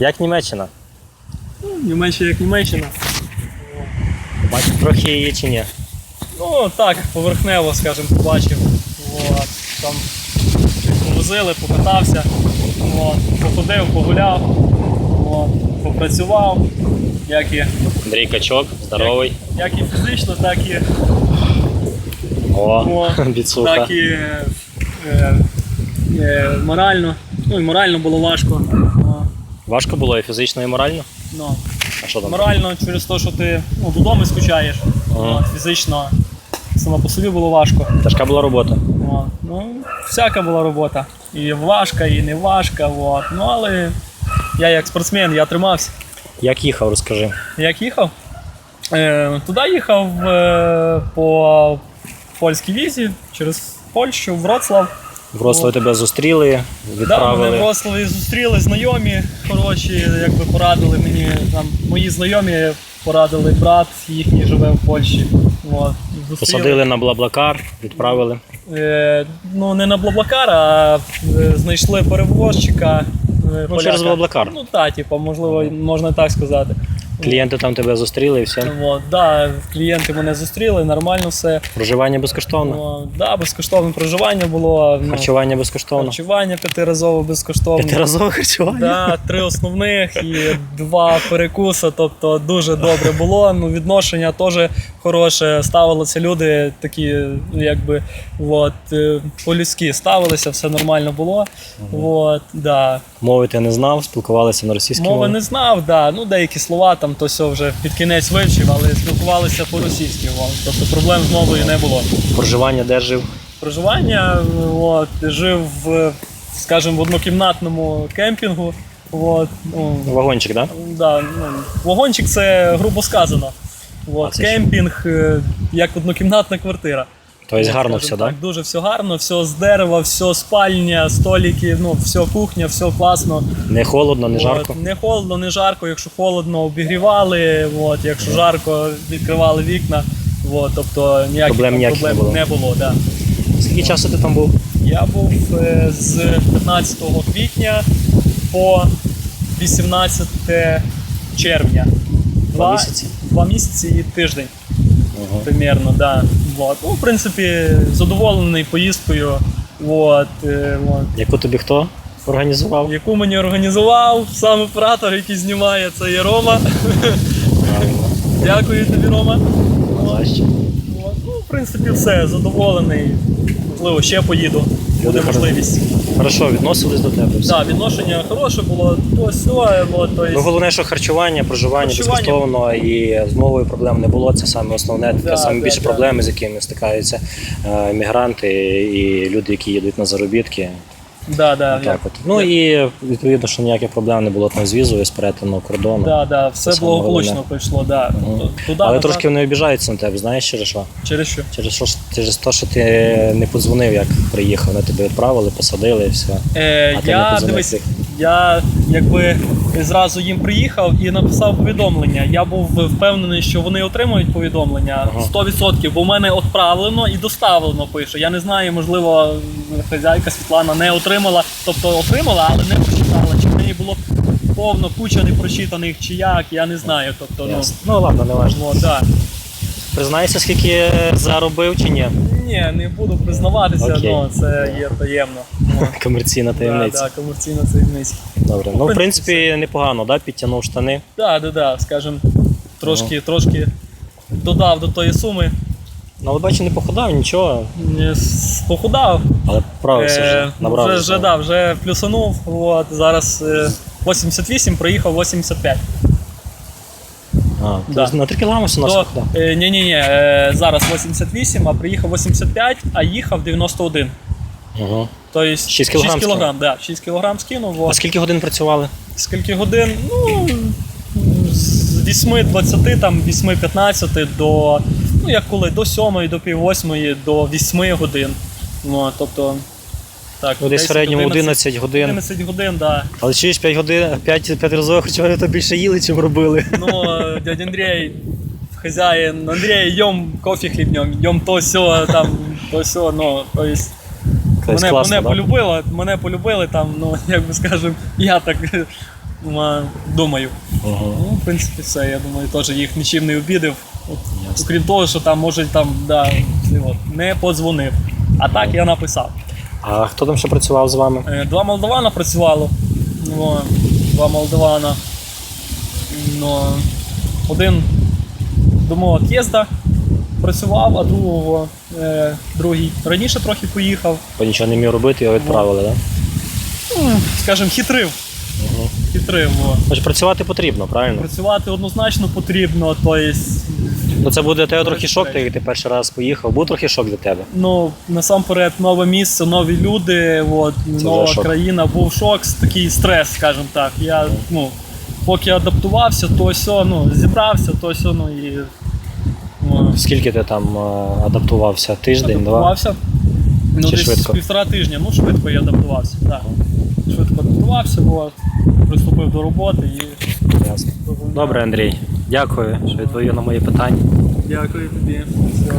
Як Німеччина? Німеччина як Німеччина. Бачиш трохи її чи ні? Ну так, поверхнево, скажімо, побачив. От, там повозили, покатався, от, походив, погуляв, от, попрацював, як і, Андрій Качок, здоровий. як і фізично, так і, О, О, біцуха. так і е, е, морально. Ну і морально було важко. Важко було і фізично, і морально? ну, А що там? морально через те, що ти ну, додому скучаєш. Ага. От, фізично само по собі було важко. Тяжка була робота. От, ну, всяка була робота. І важка, і не важка. От. Ну, але я як спортсмен, я тримався. Як їхав, розкажи. Як їхав? Е, туди їхав е, по польській візі через Польщу, Вроцлав. В тебе зустріли, Да, мене в відправили. Вроцлаві зустріли знайомі хороші, якби порадили мені. Там, мої знайомі порадили брат, їхній живе в Польщі. От, зустріли. Посадили на Блаблакар, відправили. Е, ну, не на Блаблакар, а е, знайшли перевозчика. е, Ну, через Блаблакар. Ну так, типу, можливо, можна так сказати. Клієнти там тебе зустріли і все. От, да, клієнти мене зустріли, нормально все. Проживання безкоштовно. Ну, да, безкоштовне проживання було. Ну, Харчування безкоштовно. харчування п'ятиразово безкоштовне. П'ятиразове харчування. Да, три основних і два перекуси, тобто дуже добре було. Ну, відношення теж хороше. Ставилися люди такі, ну, якби от, е, по-людськи ставилися, все нормально було. От, да. Мови ти не знав, спілкувалися на російській Мови не знав, да. ну, деякі слова там то все вже під кінець вивчив, але спілкувалися по-російськи. Тобто проблем з мовою не було. Проживання де жив? проживання. От, жив в, скажімо, в однокімнатному кемпінгу. От, ну, Вагончик, так? да, ну, вагончик це грубо сказано. От, кемпінг е, як однокімнатна квартира. Тобто От, гарно все, так? Дуже все гарно, все з дерева, все спальня, столики, ну, все кухня, все класно. Не холодно, не жарко. От, не холодно, не жарко. Якщо холодно, обігрівали. От, якщо жарко, відкривали вікна. От, тобто ніяких Проблем ніяких не було. не було. Да. Скільки часу ти там був? Я був е, з 15 квітня по 18 червня. Два місяці? Два місяці і тиждень Ага. примерно, да. Вот. Ну, в принципі, задоволений поїздкою. Вот, е, вот. Яку тобі хто організував? Яку мені організував сам оператор, який знімає, це є Рома. Правильно. Дякую тобі, Рома. От. Ну, в принципі, все, задоволений. Можливо, ще поїду. Буде можливість. Хорошо, відносились до тебе. Все. Так, відношення хороше було, то все, от, то Ну, головне, що харчування, проживання Харчування. безкоштовно і з мовою проблем не було. Це саме основне, таке Да, саме да, більше да. проблеми, з якими стикаються е, мігранти і люди, які їдуть на заробітки. Да, да, Так от. Ну і відповідно, що ніяких проблем не було там з візою, з перетину кордону. да, да, все Це саме благополучно головне. пройшло, да. Тобто, туди, Але назад. трошки вони обіжаються на тебе, знаєш через що? через що? Через що ж- через те, що ти не подзвонив, як приїхав. Вони тебе відправили, посадили і все. Е, А ти не я подзвонив дивись? Я якби зразу їм приїхав і написав повідомлення. Я був впевнений, що вони отримують повідомлення Ага. 100%, бо в мене відправлено і доставлено пише. Я не знаю, можливо, хазяйка Світлана не отримала, тобто отримала, але не прочитала. Чи в неї було повно куча непрочитаних, чи як, я не знаю. Тобто, ну, Ну ладно, не важливо. да. Признайся, скільки заробив чи ні? Ні, не буду признаватися, Окей. але це є таємно. Ну, Комерційна таємниця. да, комерційна таємниця. Добре. Ну, в принципі, непогано, да? підтягнув штани. Так, да, да, скажімо, трошки, трошки додав до тої суми, Ну, але бачу, не походав, нічого, Ні, с- похудав. але правився вже, Е, набрав. вже, вже вже, да, вже плюсанув. От, зараз е, 88, проїхав 85. А, Да. на 3 кілометри у нас е, ні, ні, ні, е, зараз 88, а приїхав 85, а їхав 91. Угу. Тобто 6 кілограм 6 кілограм, да, 6 кілограм скинув. А От. скільки годин працювали? Скільки годин? Ну, з 8-20, там 8-15 до, ну як коли, до 7, до пів 8, до 8 годин. Ну, тобто, так, Ну, десь в середньому 11 годин. 11 годин, да. Але через 5 годин, 5, 5 разових харчування то більше їли, чим робили. Ну, е, дядя Андрій, хазяїн, Андрій, йом кофе хлібнем, йом то сьо, там, то сьо, ну, то есть, Колись мене, класно, мене да? полюбило, мене полюбили там, ну, як би скажем, я так Думаю. Угу. Ну, в принципі, все. Я думаю, теж їх нічим не обідав. От, окрім того, що там може там да, от, не подзвонив. А так я написав. А хто там ще працював з вами? Е, Два молдавана працювало. Ну, два молдавана. Ну, один до мого от'їзда працював, а другого, е, другий раніше трохи поїхав. Бо нічого не міг робити, його відправили, так? Ну, скажімо, хитрив. Угу. Хитрив. О. Тож працювати потрібно, правильно? Працювати однозначно потрібно, тобто, Ну це буде для тебе трохи шок, так. ти, ти перший раз поїхав. Був трохи шок для тебе. ну, насамперед, нове місце, нові люди, от, нова шок. країна, був шок, такий стрес, скажімо так. Я, ну, поки адаптувався, то все, ну, зібрався, то все, ну і Скільки ти там е, адаптувався? Тиждень, два? адаптувався. Ну, Чи десь швидко? півтора тижня, ну швидко я адаптувався. Так. Швидко адаптувався, бо приступив до роботи і Ясно. Добре, Андрій. Дякую, що відповів на мої питання. дякую тобі. Все.